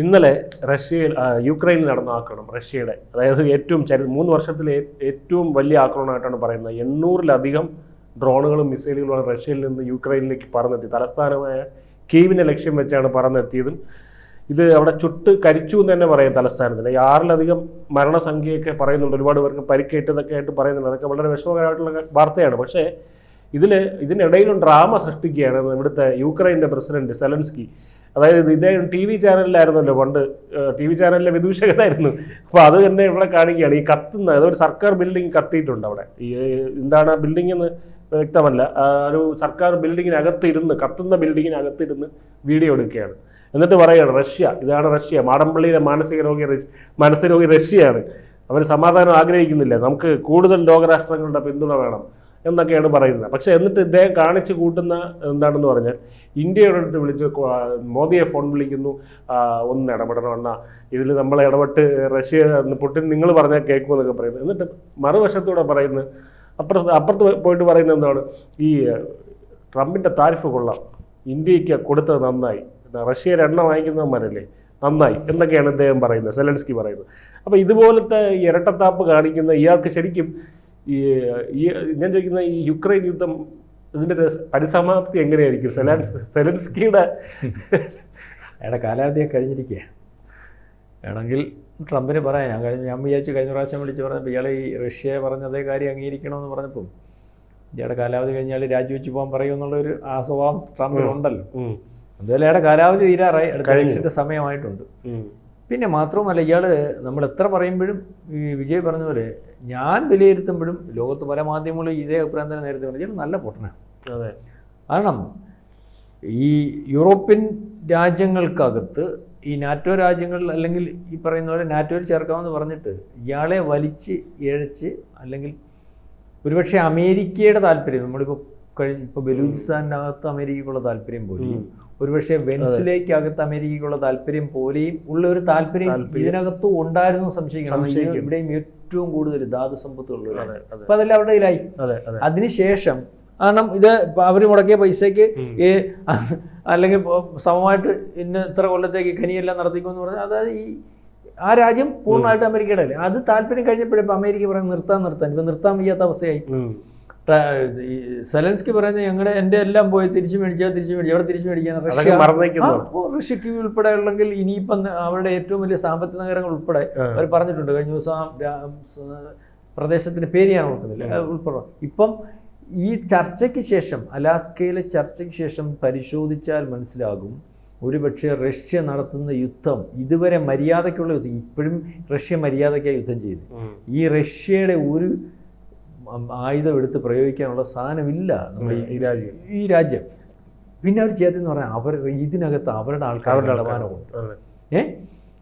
ഇന്നലെ റഷ്യയിൽ യുക്രൈനിൽ നടന്ന ആക്രമണം റഷ്യയുടെ. അതായത് ഏറ്റവും ചരി മൂന്ന് വർഷത്തിലെ ഏറ്റവും വലിയ ആക്രമണമായിട്ടാണ് പറയുന്നത്. എണ്ണൂറിലധികം ഡ്രോണുകളും മിസൈലുകളുമാണ് റഷ്യയിൽ നിന്ന് യുക്രൈനിലേക്ക് പറന്നെത്തി. തലസ്ഥാനമായ കീവിനെ ലക്ഷ്യം വെച്ചാണ് പറന്നെത്തിയതും. ഇത് അവിടെ ചുട്ട് കരിച്ചു എന്ന് തന്നെ പറയാം തലസ്ഥാനത്തിന്. ആറിലധികം മരണസംഖ്യയൊക്കെ പറയുന്നുണ്ട്. ഒരുപാട് പേർക്ക് പരിക്കേറ്റതൊക്കെ ആയിട്ട് പറയുന്നുണ്ട്. അതൊക്കെ വളരെ വിഷമകരമായിട്ടുള്ള വാർത്തയാണ്. പക്ഷേ ഇതിൽ ഇതിനിടയിലും ഡ്രാമ സൃഷ്ടിക്കുകയാണ് ഇവിടുത്തെ യുക്രൈന്റെ പ്രസിഡന്റ് സെലൻസ്കി. അതായത് ഇദ്ദേഹം ടി വി ചാനലിലായിരുന്നല്ലോ പണ്ട്. ടി വി ചാനലിലെ വിദൂഷകനായിരുന്നു. അപ്പോൾ അത് തന്നെ ഇവിടെ കാണിക്കുകയാണ്. ഈ കത്തുന്ന അതൊരു സർക്കാർ ബിൽഡിംഗ് കത്തിയിട്ടുണ്ട് അവിടെ. ഈ എന്താണ് ബിൽഡിംഗ് എന്ന് വ്യക്തമല്ല. ഒരു സർക്കാർ ബിൽഡിങ്ങിനകത്ത് ഇരുന്ന് കത്തുന്ന ബിൽഡിങ്ങിനകത്ത് ഇരുന്ന് വീഡിയോ എടുക്കുകയാണ്. എന്നിട്ട് പറയുകയാണ് റഷ്യ ഇതാണ് റഷ്യ. മാടമ്പള്ളിയിലെ മാനസിക രോഗി റഷ്യ മാനസിക രോഗി റഷ്യയാണ്. അവർ സമാധാനം ആഗ്രഹിക്കുന്നില്ല. നമുക്ക് കൂടുതൽ ലോകരാഷ്ട്രങ്ങളുടെ പിന്തുണ വേണം എന്നൊക്കെയാണ് പറയുന്നത്. പക്ഷേ എന്നിട്ട് ഇദ്ദേഹം കാണിച്ചു കൂട്ടുന്ന എന്താണെന്ന് പറഞ്ഞാൽ ഇന്ത്യയുടെ അടുത്ത് വിളിച്ച് മോദിയെ ഫോൺ വിളിക്കുന്നു. ഒന്ന് ഇടപെടണമെന്ന ഇതിൽ നമ്മൾ ഇടപെട്ട് റഷ്യ പുട്ടിൻ നിങ്ങൾ പറഞ്ഞാൽ കേൾക്കുമെന്നൊക്കെ പറയുന്നത് എന്നിട്ട് മറുവശത്തൂടെ പറയുന്നത് അപ്പുറത്ത് അപ്പുറത്ത് പോയിട്ട് പറയുന്നത് എന്താണ്? ഈ ട്രംപിന്റെ താരിഫ് കൊള്ളാം. ഇന്ത്യയ്ക്ക് കൊടുത്തത് നന്നായി. റഷ്യയിൽ എണ്ണ വാങ്ങിക്കുന്നവന്മാരല്ലേ? നന്നായി. എന്നൊക്കെയാണ് അദ്ദേഹം പറയുന്നത്. സെലൻസ്കി പറയുന്നത്. അപ്പോൾ ഇതുപോലത്തെ ഇരട്ടത്താപ്പ് കാണിക്കുന്ന ഇയാൾക്ക് ശരിക്കും ഈ ഞാൻ ചോദിക്കുന്ന ഈ യുക്രൈൻ യുദ്ധം ഇതിന്റെ ഒരു പരിസമാപ്തി എങ്ങനെയായിരിക്കും? സെലൻസ് സെലൻസ്കിയുടെ അയാളുടെ കാലാവധിയെ കഴിഞ്ഞിരിക്കുക വേണമെങ്കിൽ ട്രംപിന് പറയാം. ഞാൻ കഴിഞ്ഞ ഞാൻ വിചാരിച്ചു കഴിഞ്ഞ പ്രാവശ്യം വിളിച്ച് പറഞ്ഞപ്പോൾ ഇയാൾ ഈ റഷ്യ പറഞ്ഞ അതേ കാര്യം അംഗീകരിക്കണമെന്ന് പറഞ്ഞപ്പം ഇയാളുടെ കാലാവധി കഴിഞ്ഞാൽ രാജിവെച്ച് പോകാൻ പറയുമെന്നുള്ളൊരു ആ സ്വഭാവം ട്രംപിനുണ്ടല്ലോ. എന്തായാലും അയാളുടെ കാലാവധി തീരാറായി. അടുത്ത ഇലക്ഷന്റെ സമയമായിട്ടുണ്ട്. പിന്നെ മാത്രവുമല്ല ഇയാൾ നമ്മൾ എത്ര പറയുമ്പോഴും ഈ വിജയ് പറഞ്ഞ പോലെ ഞാൻ വിലയിരുത്തുമ്പോഴും ലോകത്ത് പല മാധ്യമങ്ങളും ഇതേ അഭിപ്രായം തന്നെ നേരത്തെ പറഞ്ഞു. ഇയാൾ നല്ല പൊട്ടനാണ് അതെ. കാരണം ഈ യൂറോപ്യൻ രാജ്യങ്ങൾക്കകത്ത് ഈ നാറ്റോ രാജ്യങ്ങൾ അല്ലെങ്കിൽ ഈ പറയുന്ന പോലെ നാറ്റോയിൽ ചേർക്കാമെന്ന് പറഞ്ഞിട്ട് ഇയാളെ വലിച്ച് ഇഴച്ച് അല്ലെങ്കിൽ ഒരുപക്ഷെ അമേരിക്കയുടെ താല്പര്യം നമ്മളിപ്പോൾ കഴിഞ്ഞ ഇപ്പോൾ ബലൂചിസ്ഥാനകത്ത് അമേരിക്കയ്ക്കുള്ള താല്പര്യം പോലെയും ഒരുപക്ഷെ വെൻസുലേക്കകത്ത് അമേരിക്കയ്ക്കുള്ള താല്പര്യം പോലെയും ഉള്ള ഒരു താല്പര്യം. ഇതിനകത്തും ഉണ്ടായിരുന്നു സംശയിക്കണം. സംശയിക്കും. ഇവിടെയും ഏറ്റവും കൂടുതൽ ധാതു അതെ അപ്പൊ അതെല്ലാം അവരുടെ കയ്യിലായി. അതെ അതെ. അതിനുശേഷം കാരണം ഇത് അവർ മുടക്കിയ പൈസയ്ക്ക് ഈ അല്ലെങ്കിൽ സമമായിട്ട് ഇന്ന ഇത്ര കൊല്ലത്തേക്ക് ഖനിയെല്ലാം നടത്തിക്കുമെന്ന് പറഞ്ഞാൽ അതായത് ഈ ആ രാജ്യം പൂർണമായിട്ട് അമേരിക്കയുടെ അല്ലേ? അത് താല്പര്യം കഴിഞ്ഞപ്പോഴേ ഇപ്പം അമേരിക്ക പറയാൻ നിർത്താൻ നിർത്താൻ. ഇപ്പം നിർത്താൻ വയ്യാത്ത അവസ്ഥയായി. സെലൻസ്കി പറയുന്നത് ഞങ്ങളുടെ എന്റെ എല്ലാം പോയി തിരിച്ചു മേടിച്ചാൽ തിരിച്ചു മേടിച്ചു അവിടെ തിരിച്ചു മേടിക്കാൻ റഷ്യ. റഷ്യക്ക് ഉൾപ്പെടെ ഉള്ളെങ്കിൽ ഇനിയിപ്പം അവരുടെ ഏറ്റവും വലിയ സാമ്പത്തിക നഗരങ്ങൾ ഉൾപ്പെടെ അവർ പറഞ്ഞിട്ടുണ്ട്. കഴിഞ്ഞ ദിവസം പ്രദേശത്തിന് പേര് ഞാൻ ഓർക്കുന്നില്ല. ഉൾപ്പെടെ. ഇപ്പം ഈ ചർച്ചയ്ക്ക് ശേഷം അലാസ്കയിലെ ചർച്ചയ്ക്ക് ശേഷം പരിശോധിച്ചാൽ മനസ്സിലാകും. ഒരുപക്ഷെ റഷ്യ നടത്തുന്ന യുദ്ധം ഇതുവരെ മര്യാദയ്ക്കുള്ള യുദ്ധം ഇപ്പോഴും റഷ്യ മര്യാദയ്ക്കായി യുദ്ധം ചെയ്തു ഈ റഷ്യയുടെ ഒരു ആയുധം എടുത്ത് പ്രയോഗിക്കാനുള്ള സാധനമില്ല നമ്മുടെ ഈ രാജ്യം. ഈ രാജ്യം. പിന്നെ അവർ ചെയ്യാത്തെന്ന് പറഞ്ഞാൽ അവർ ഇതിനകത്ത് അവരുടെ ആൾക്കാരുടെ അതെ. ഏ?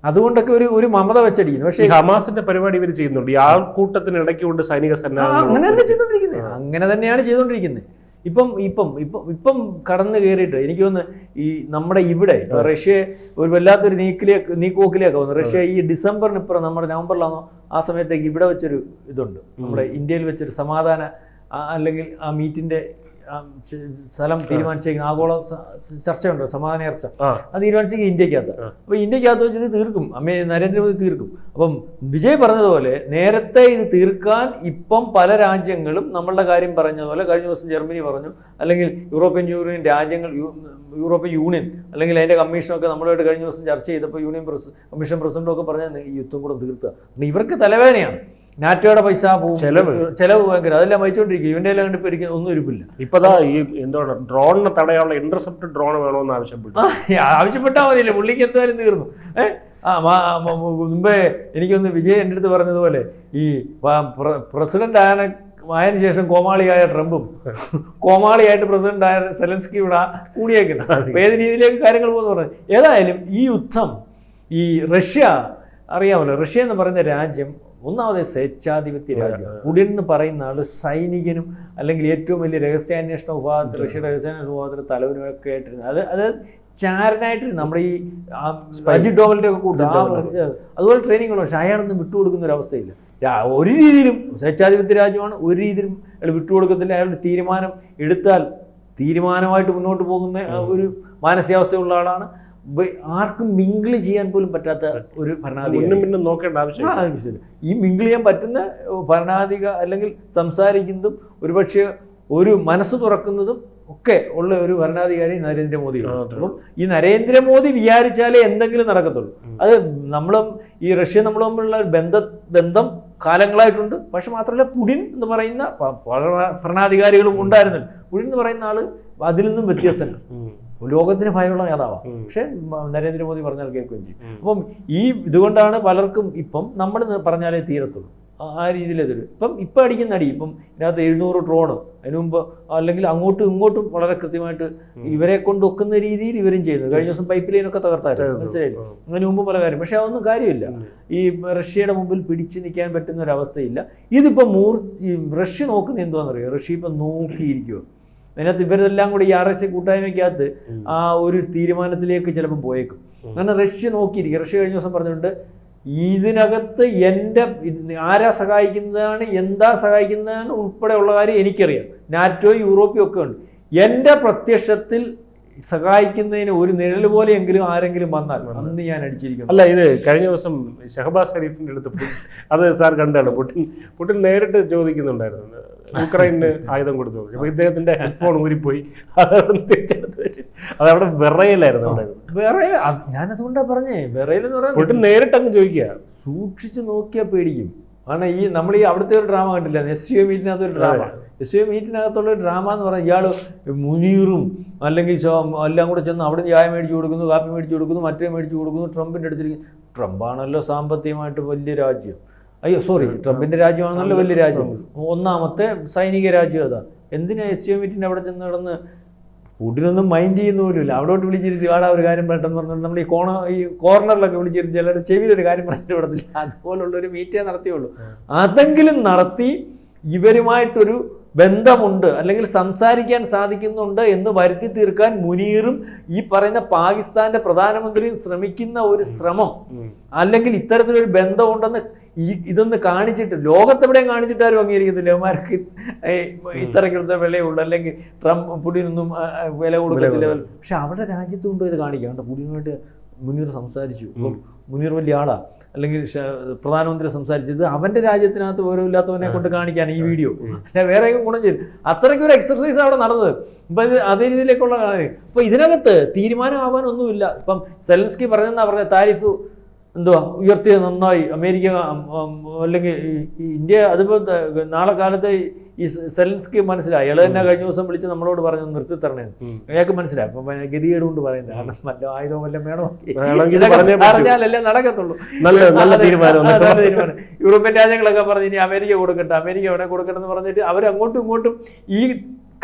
അതുകൊണ്ടൊക്കെ ഒരു ഒരു മമത വെച്ചടിക്കുന്നു. പക്ഷേ ഹമാസിന്റെ പരിപാടി ഇവർ ചെയ്യുന്നുണ്ട്. ഈ ആൾക്കൂട്ടത്തിന് ഇടയ്ക്ക് കൊണ്ട് സൈനിക ആ, സന്നാഹങ്ങൾ അങ്ങനെ തന്നെ ചെയ്തുകൊണ്ടിരിക്കുന്നത് അങ്ങനെ തന്നെയാണ് ചെയ്തോണ്ടിരിക്കുന്നത് ഇപ്പം ഇപ്പം ഇപ്പം ഇപ്പം കടന്നു കയറിയിട്ട് എനിക്ക് തോന്നുന്നു ഈ നമ്മുടെ ഇവിടെ റഷ്യ ഒരു വല്ലാത്തൊരു നീക്കിലേക്ക് നീക്കോക്കിലേക്ക് വന്നു റഷ്യ ഈ ഡിസംബറിന് ഇപ്പുറം നമ്മുടെ നവംബറിലാണോ ആ സമയത്തേക്ക് ഇവിടെ വെച്ചൊരു ഇതുണ്ട്. നമ്മുടെ ഇന്ത്യയിൽ വെച്ചൊരു സമാധാന അല്ലെങ്കിൽ ആ മീറ്റിന്റെ സ്ഥലം തീരുമാനിച്ചേക്കുന്ന ആഗോള ചർച്ചയുണ്ടോ? സമാധാന ചർച്ച. അത് തീരുമാനിച്ചേക്ക് ഇന്ത്യക്കകത്ത്. അപ്പൊ അപ്പോൾ ഇന്ത്യക്കകത്ത് വെച്ച് ഇത് തീർക്കും. അമ്മേ നരേന്ദ്രമോദി തീർക്കും. അപ്പം വിജയ് പറഞ്ഞതുപോലെ നേരത്തെ ഇത് തീർക്കാൻ ഇപ്പം പല രാജ്യങ്ങളും നമ്മളുടെ കാര്യം പറഞ്ഞതുപോലെ കഴിഞ്ഞ ദിവസം ജർമ്മനി പറഞ്ഞു. അല്ലെങ്കിൽ യൂറോപ്യൻ യൂണിയൻ രാജ്യങ്ങൾ യൂറോപ്യൻ യൂണിയൻ അല്ലെങ്കിൽ അതിന്റെ കമ്മീഷനൊക്കെ നമ്മളുമായിട്ട് കഴിഞ്ഞ ദിവസം ചർച്ച ചെയ്തപ്പോൾ യൂണിയൻ പ്രസ് കമ്മീഷൻ പ്രസിഡന്റും ഒക്കെ പറഞ്ഞാൽ ഈ യുദ്ധം കൂടെ തീർത്തുക ഇവർക്ക് തലവേദനയാണ്. നാറ്റോയുടെ പൈസ ചെലവ്. ചെലവ് ഭയങ്കര. അതെല്ലാം വഹിച്ചുകൊണ്ടിരിക്കും ഇവന്റെ എല്ലാം കണ്ടിപ്പോ ഇരിക്കുന്ന ഒന്നും ഇരിപ്പില്ല. ഇപ്പതാ ഈ എന്താണ് ഡ്രോണിനെ തടയാനുള്ള ഇന്റർസെപ്റ്റ് ഡ്രോൺ വേണമെന്ന് ആവശ്യപ്പെട്ടു. ആവശ്യപ്പെട്ടാ ആവശ്യപ്പെട്ടാൽ മതിയല്ലേ. പുള്ളിക്ക് എന്തായാലും തീർന്നു. ആ മുമ്പേ എനിക്കൊന്ന് വിജയ് എന്റെ അടുത്ത് പറഞ്ഞതുപോലെ ഈ പ്രസിഡന്റ് ആയ ആയതിനു ശേഷം കോമാളിയായ ട്രംപും കോമാളിയായിട്ട് പ്രസിഡന്റ് ആയ സെലൻസ്കി ഇവിടെ കൂടിയേക്കുന്നത് അപ്പൊ ഏത് രീതിയിലേക്ക് കാര്യങ്ങൾ പോകുന്നു പറഞ്ഞു ഏതായാലും ഈ യുദ്ധം ഈ റഷ്യ അറിയാമല്ലോ റഷ്യ എന്ന് പറയുന്ന രാജ്യം ഒന്നാമത് സ്വേച്ഛാധിപത്യ രാജ്യം. പുടിൻ എന്ന് പറയുന്ന ആൾ സൈനികനും അല്ലെങ്കിൽ ഏറ്റവും വലിയ രഹസ്യാന്വേഷണ വിഭാഗത്തിൽ റഷ്യയുടെ രഹസ്യാന്വേഷണ വിഭാഗത്തിന്റെ തലവനുമൊക്കെ ആയിട്ടിരുന്നത് അത് അത് ചാരനായിട്ടിരുന്നു നമ്മുടെ ഈ അജിത് ഡോവലിന്റെ ഒക്കെ കൂട്ടം. അതുപോലെ ട്രെയിനിങ് ഉള്ള പക്ഷെ അയാളൊന്നും വിട്ടുകൊടുക്കുന്ന ഒരു അവസ്ഥയില്ല. ഒരു രീതിയിലും സ്വേച്ഛാധിപത്യ രാജ്യമാണ്. ഒരു രീതിയിലും അയാൾ വിട്ടുകൊടുക്കത്തില്ല. അയാളുടെ തീരുമാനം എടുത്താൽ തീരുമാനമായിട്ട് മുന്നോട്ട് പോകുന്ന ഒരു മാനസികാവസ്ഥയുള്ള ആളാണ്. ആർക്കും മിങ്കിൾ ചെയ്യാൻ പോലും പറ്റാത്ത ഒരു ഭരണാധികാരി. നോക്കേണ്ട ആവശ്യം ആ, അത് ശരി. ഈ മിങ്കിൾ ചെയ്യാൻ പറ്റുന്ന ഭരണാധിക അല്ലെങ്കിൽ സംസാരിക്കുന്നതും ഒരുപക്ഷെ ഒരു മനസ്സ് തുറക്കുന്നതും ഒക്കെ ഉള്ള ഒരു ഭരണാധികാരി നരേന്ദ്രമോദിയാണ്. അതെ. അപ്പം ഈ നരേന്ദ്രമോദി വിചാരിച്ചാലേ എന്തെങ്കിലും നടക്കത്തുള്ളൂ. അത് നമ്മളും ഈ റഷ്യ നമ്മൾ തമ്മിലുള്ള ബന്ധ ബന്ധം കാലങ്ങളായിട്ടുണ്ട്. പക്ഷെ മാത്രമല്ല പുടിൻ എന്ന് പറയുന്ന ഭരണാധികാരികളും ഉണ്ടായിരുന്നില്ല. പുടിൻ എന്ന് പറയുന്ന ആൾ അതിൽ നിന്നും വ്യത്യസ്തനാണ്. ലോകത്തിന് ഭയമുള്ള നേതാവാണ് പക്ഷെ നരേന്ദ്രമോദി പറഞ്ഞാൽ കേൾക്കുകയും ചെയ്യും. അപ്പം ഈ ഇതുകൊണ്ടാണ് പലർക്കും ഇപ്പം നമ്മൾ പറഞ്ഞാലേ തീരത്തുള്ളൂ. ആ- ആ രീതിയിൽ തരും ഇപ്പം ഇപ്പം അടിക്കുന്ന അടി ഇപ്പം ഇതിനകത്ത് എഴുന്നൂറ് ഡ്രോണ് അതിനു മുമ്പ് അല്ലെങ്കിൽ അങ്ങോട്ടും ഇങ്ങോട്ടും വളരെ കൃത്യമായിട്ട് ഇവരെ കൊണ്ട് ഒക്കുന്ന രീതിയിൽ ഇവരും ചെയ്യുന്നു. കഴിഞ്ഞ ദിവസം പൈപ്പ് ലൈനൊക്കെ തകർത്തായിരുന്നു. മനസ്സിലായില്ലേ? ഉം. അതിന് മുമ്പ് പല കാര്യം. പക്ഷേ അതൊന്നും കാര്യമില്ല. ഈ റഷ്യയുടെ മുമ്പിൽ പിടിച്ചു നിൽക്കാൻ പറ്റുന്ന ഒരു അവസ്ഥയില്ല. ഇതിപ്പോൾ മൂർ റഷ്യ നോക്കുന്ന എന്തുവാണെന്നറിയോ റഷ്യ ഇപ്പം നോക്കിയിരിക്കുമോ അതിനകത്ത് ഇവരെല്ലാം കൂടി ഈ ആർ എസ് കൂട്ടായ്മയ്ക്കകത്ത് ആ ഒരു തീരുമാനത്തിലേക്ക് ചിലപ്പോൾ പോയേക്കും. കാരണം റഷ്യ നോക്കിയിരിക്കും. റഷ്യ കഴിഞ്ഞ ദിവസം പറഞ്ഞിട്ടുണ്ട് ഇതിനകത്ത് എന്റെ ആരാ സഹായിക്കുന്നതാണ് എന്താ സഹായിക്കുന്നതാണ് ഉൾപ്പെടെയുള്ള കാര്യം എനിക്കറിയാം. നാറ്റോ യൂറോപ്യം ഒക്കെ ഉണ്ട്. എന്റെ പ്രത്യക്ഷത്തിൽ സഹായിക്കുന്നതിന് ഒരു നിഴൽ പോലെയെങ്കിലും ആരെങ്കിലും വന്നാൽ അന്ന് ഞാൻ അടിച്ചിരിക്കുന്നു അല്ല ഇത് കഴിഞ്ഞ ദിവസം ഷഹബാസ് ഷരീഫിന്റെ അടുത്ത് അത് സാർ കണ്ടാണ്. പുട്ടിൻ പുട്ടിൻ നേരിട്ട് ചോദിക്കുന്നുണ്ടായിരുന്നു. യുക്രൈന് ആയുധം കൊടുത്തു. അപ്പൊ ഇദ്ദേഹത്തിന്റെ ഹെഡ്ഫോൺ ഊരിപ്പോയി. അതവിടെ തിരിച്ചെടുത്ത് വെച്ച് അതവിടെ വിറയിലായിരുന്നു വിറയിൽ? ഞാനതുകൊണ്ടാ പറഞ്ഞേ. വിറയിൽ എന്ന് പറയാൻ നേരിട്ട് അങ്ങ് ചോദിക്കുക. സൂക്ഷിച്ചു നോക്കിയാൽ പേടിക്കും. കാരണം ഈ നമ്മൾ ഈ അവിടുത്തെ ഒരു ഡ്രാമ കണ്ടില്ല? എസ് യു മീറ്റിനകത്ത് ഒരു ഡ്രാമ എസ് യു മീറ്റിനകത്തുള്ള ഒരു ഡ്രാമ എന്ന് പറഞ്ഞാൽ ഇയാൾ മുനീറും അല്ലെങ്കിൽ എല്ലാം കൂടെ ചെന്ന് അവിടെ ചായ മേടിച്ചു കൊടുക്കുന്നു കാപ്പി മേടിച്ചു കൊടുക്കുന്നു മറ്റേ മേടിച്ചു കൊടുക്കുന്നു ട്രംപിന്റെ അടുത്തിരിക്കുന്നു. ട്രംപാണല്ലോ സാമ്പത്തികമായിട്ട് വലിയ രാജ്യം. അയ്യോ സോറി ട്രംപിന്റെ രാജ്യമാണല്ലോ വലിയ രാജ്യം. ഒന്നാമത്തെ സൈനിക രാജ്യം അതാ. എന്തിനാ എസ് യു മീറ്റിന്റെ അവിടെ ചെന്ന് നടന്ന് പുടിനൊന്നും മൈൻഡ് ചെയ്യുന്ന പോലുമില്ല. അവിടോട്ട് വിളിച്ചിരുത്തി വാടാ ഒരു കാര്യം പെട്ടെന്ന് പറഞ്ഞാൽ നമ്മൾ ഈ കോണ ഈ കോർണറിലൊക്കെ വിളിച്ചിരുത്തി ചെവിയിൽ ഒരു കാര്യം പറഞ്ഞിട്ട് വിടത്തില്ല. അതുപോലുള്ള ഒരു മീറ്റേ നടത്തിയുള്ളൂ. അതെങ്കിലും നടത്തി ഇവരുമായിട്ടൊരു ബന്ധമുണ്ട് അല്ലെങ്കിൽ സംസാരിക്കാൻ സാധിക്കുന്നുണ്ട് എന്ന് വരുത്തി തീർക്കാൻ മുനീറും ഈ പറയുന്ന പാകിസ്ഥാന്റെ പ്രധാനമന്ത്രിയും ശ്രമിക്കുന്ന ഒരു ശ്രമം അല്ലെങ്കിൽ ഇത്തരത്തിലൊരു ബന്ധമുണ്ടെന്ന് ഈ ഇതൊന്ന് കാണിച്ചിട്ട് ലോകത്തെവിടെയും കാണിച്ചിട്ടാരും അംഗീകരിക്കുന്നില്ല അംഗീകരിക്കത്തില്ല അവന്മാർക്ക് ഇത്തരത്തിലത്തെ വിലയുള്ളൂ അല്ലെങ്കിൽ ട്രംപ് പുടിനൊന്നും വില കൊടുക്കത്തില്ല. പക്ഷെ അവരുടെ രാജ്യത്തുണ്ടോ ഇത് കാണിക്കാം. കണ്ടോ? പുടിനുമായിട്ട് മുനീർ സംസാരിച്ചു. മുനീർ വലിയ ആളാ. അല്ലെങ്കിൽ പ്രധാനമന്ത്രി സംസാരിച്ചത് അവന്റെ രാജ്യത്തിനകത്ത് ഓരോ ഇല്ലാത്തവനെ കൊണ്ട് കാണിക്കാൻ ഈ വീഡിയോ. അല്ല വേറെ ഗുണം ചെയ്തു അത്രയ്ക്ക് ഒരു എക്സർസൈസ് അവിടെ നടന്നത്. ഇപ്പം ഇത് അതേ രീതിയിലേക്കുള്ള കാര്യം. അപ്പൊ ഇതിനകത്ത് തീരുമാനമാവാനൊന്നുമില്ല. ഇപ്പം സെലൻസ്കി പറഞ്ഞെന്നാ പറഞ്ഞ താരിഫ് എന്തുവാ ഉയർത്തിയത് നന്നായി. അമേരിക്ക അല്ലെങ്കിൽ ഇന്ത്യ അതിപ്പോൾ നാളെ കാലത്ത് ഈ സെലൻസ്കി മനസ്സിലായി. അയാൾ തന്നെ കഴിഞ്ഞ ദിവസം വിളിച്ച് നമ്മളോട് പറഞ്ഞു നിർത്തി തരണേ അയാൾക്ക് മനസ്സിലായി. അപ്പം ഗതികേട് കൊണ്ട് പറയുന്നത്. കാരണം വല്ല ആയുധവും വല്ലതും വേണോ. പറഞ്ഞാലല്ലേ നടക്കത്തുള്ളൂ. നല്ല നല്ല തീരുമാനം നല്ല യൂറോപ്യൻ രാജ്യങ്ങളൊക്കെ പറഞ്ഞ് ഇനി അമേരിക്ക കൊടുക്കട്ടെ അമേരിക്ക എവിടെ കൊടുക്കട്ടെ എന്ന് പറഞ്ഞിട്ട് അവർ അങ്ങോട്ടും ഇങ്ങോട്ടും ഈ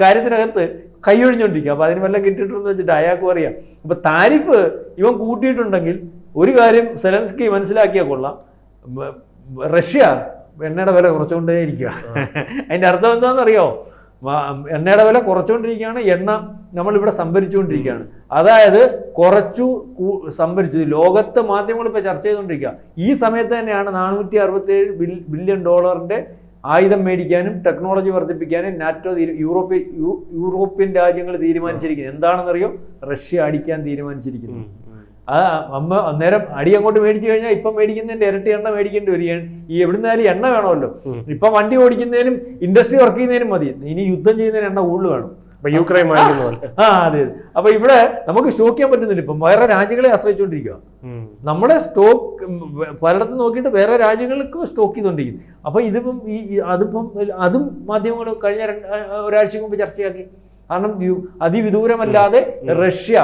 കാര്യത്തിനകത്ത് കൈയൊഴിഞ്ഞോണ്ടിരിക്കുക അപ്പൊ അതിന് വല്ലതും കിട്ടിയിട്ടുണ്ടെന്ന് വെച്ചിട്ട് അയാൾക്കും അറിയാം. അപ്പൊ താരിഫ് ഇവൻ കൂട്ടിയിട്ടുണ്ടെങ്കിൽ ഒരു കാര്യം സെലൻസ്കി മനസ്സിലാക്കിയാൽ കൊള്ളാം. റഷ്യ എണ്ണയുടെ വില കുറച്ചുകൊണ്ടേ ഇരിക്കുക അതിന്റെ അർത്ഥം എന്താണെന്നറിയോ? എണ്ണയുടെ വില കുറച്ചുകൊണ്ടിരിക്കുകയാണ് എണ്ണ നമ്മളിവിടെ സംഭരിച്ചുകൊണ്ടിരിക്കുകയാണ്. അതായത് കുറച്ചു സംഭരിച്ചു. ലോകത്തെ മാധ്യമങ്ങൾ ഇപ്പോൾ ചർച്ച ചെയ്തുകൊണ്ടിരിക്കുക ഈ സമയത്ത് തന്നെയാണ് നാനൂറ്റി അറുപത്തേഴ് ബില്യൺ ഡോളറിന്റെ ആയുധം മേടിക്കാനും ടെക്നോളജി വർദ്ധിപ്പിക്കാനും നാറ്റോ യൂറോപ്യൻ യൂറോപ്യ യൂറോപ്യൻ രാജ്യങ്ങൾ തീരുമാനിച്ചിരിക്കുന്നത്. എന്താണെന്നറിയോ? റഷ്യ അടിക്കാൻ തീരുമാനിച്ചിരിക്കുന്നു. ആ അമ്മ അന്നേരം അടി അങ്ങോട്ട് മേടിച്ചു കഴിഞ്ഞാൽ ഇപ്പം മേടിക്കുന്നതിന്റെ ഇരട്ടി എണ്ണ മേടിക്കേണ്ടി വരികയാണ് ഈ എവിടുന്നാലും എണ്ണ വേണമല്ലോ. ഇപ്പം വണ്ടി ഓടിക്കുന്നതിനും ഇൻഡസ്ട്രി വർക്ക് ചെയ്യുന്നതിനും മതി. ഇനി യുദ്ധം ചെയ്യുന്നതിന് എണ്ണ കൂടുതൽ വേണം. യുക്രൈൻ ആ അതെ അതെ. അപ്പൊ ഇവിടെ നമുക്ക് സ്റ്റോക്ക് ചെയ്യാൻ പറ്റുന്നില്ല. ഇപ്പം വേറെ രാജ്യങ്ങളെ ആശ്രയിച്ചുകൊണ്ടിരിക്കുക നമ്മുടെ സ്റ്റോക്ക് പലയിടത്തും നോക്കിയിട്ട് വേറെ രാജ്യങ്ങൾക്ക് സ്റ്റോക്ക് ചെയ്തുകൊണ്ടിരിക്കും അപ്പൊ ഇതിപ്പം ഈ അതിപ്പം അതും മാധ്യമങ്ങൾ കഴിഞ്ഞ രണ്ട് ആ, ഒരാഴ്ച മുമ്പ് ചർച്ചയാക്കി. കാരണം അതിവിദൂരമല്ലാതെ റഷ്യ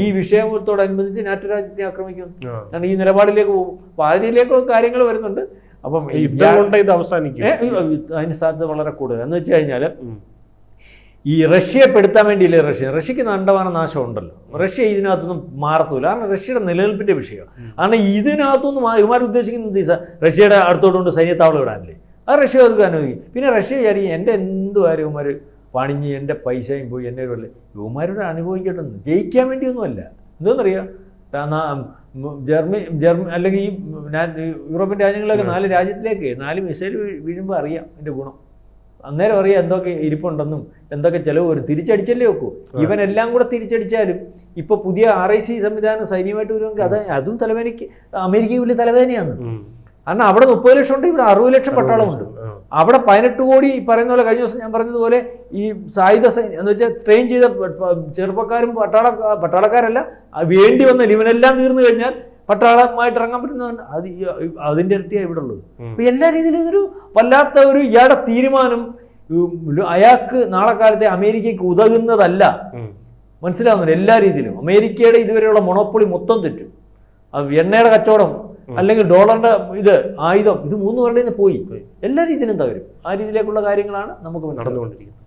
ഈ വിഷയത്തോടനുബന്ധിച്ച് നാറ്റോ രാജ്യത്തെ ആക്രമിക്കുന്നു. കാരണം ഈ നിലപാടിലേക്ക് പോകും. അപ്പൊ അതിലേക്ക് കാര്യങ്ങൾ വരുന്നുണ്ട്. അപ്പം ഇത് അവസാനിക്കും. അതിന് സാധ്യത വളരെ കൂടുതൽ എന്ന് വെച്ച് കഴിഞ്ഞാൽ ഈ റഷ്യയെ പെടുത്താൻ വേണ്ടിയില്ലേ റഷ്യ? റഷ്യക്ക് നണ്ടവാന നാശം ഉണ്ടല്ലോ റഷ്യ ഇതിനകത്തൊന്നും മാറത്തൂല കാരണം റഷ്യയുടെ നിലനിൽപ്പിന്റെ വിഷയമാണ്. കാരണം ഇതിനകത്തൊന്നും ഇവന്മാർ ഉദ്ദേശിക്കുന്നത് റഷ്യയുടെ അടുത്തോട്ടുകൊണ്ട് സൈന്യത്താവളം ഇടാനല്ലേ? അത് റഷ്യ അവർക്ക് അനുവദിക്കും. പിന്നെ റഷ്യ വിചാരിക്കും എന്റെ എന്ത് ഇവന്മാർ പണിഞ്ഞ് എന്റെ പൈസയും പോയി എന്റെ ഒരു ഇവന്മാരോട് അനുഭവിക്കട്ടെ. ജയിക്കാൻ വേണ്ടിയൊന്നുമല്ല. എന്താണെന്നറിയാം ജർമ്മനി ജർമ്മ അല്ലെങ്കിൽ ഈ യൂറോപ്യൻ രാജ്യങ്ങളിലൊക്കെ നാല് രാജ്യത്തിലേക്ക് നാല് മിസൈൽ വീഴുമ്പോൾ അറിയാം എന്റെ ഗുണം. അന്നേരം അറിയാം എന്തൊക്കെ ഇരിപ്പുണ്ടെന്നും എന്തൊക്കെ ചിലവ് വരും. തിരിച്ചടിച്ചല്ലേ വെക്കൂ ഇവനെല്ലാം എല്ലാം കൂടെ തിരിച്ചടിച്ചാലും ഇപ്പൊ പുതിയ ആർ ഐ സി സംവിധാനം സൈന്യമായിട്ട് വരുമെങ്കിൽ അത് അതും തലവേദനയ്ക്ക് അമേരിക്കയിൽ വലിയ തലവേദനയാണ്. കാരണം അവിടെ മുപ്പത് ലക്ഷം ഉണ്ട് ഇവിടെ അറുപത് ലക്ഷം പട്ടാളമുണ്ട്. അവിടെ പതിനെട്ട് കോടി ഈ പറയുന്ന പോലെ കഴിഞ്ഞ ദിവസം ഞാൻ പറഞ്ഞതുപോലെ ഈ സായുധ സൈന്യം എന്ന് വെച്ചാൽ ട്രെയിൻ ചെയ്ത ചെറുപ്പക്കാരും പട്ടാള പട്ടാളക്കാരല്ല വേണ്ടി വന്ന ഇവനെല്ലാം തീർന്നു കഴിഞ്ഞാൽ പട്ടാളമായിട്ട് ഇറങ്ങാൻ പറ്റുന്ന അത് അതിന്റെ ഇരട്ടിയാണ് ഇവിടെ ഉള്ളത്. അപ്പം എല്ലാ രീതിയിലും ഇതൊരു വല്ലാത്ത ഒരു ഇയാളുടെ തീരുമാനം. അയാൾക്ക് നാളെ കാലത്തെ അമേരിക്കയ്ക്ക് ഉതകുന്നതല്ല. മനസ്സിലാവുന്നില്ല എല്ലാ രീതിയിലും. അമേരിക്കയുടെ ഇതുവരെയുള്ള മൊണോപ്പൊളി മൊത്തം തെറ്റും. എണ്ണയുടെ കച്ചവടം. അല്ലെങ്കിൽ ഡോളറിന്റെ ഇത് ആയുധം ഇത് മൂന്ന് പേരുടെ പോയി. പോയി. എല്ലാ രീതിയിലും തകരും. ആ രീതിയിലേക്കുള്ള കാര്യങ്ങളാണ് നമുക്ക് നടന്നുകൊണ്ടിരിക്കുന്നത്.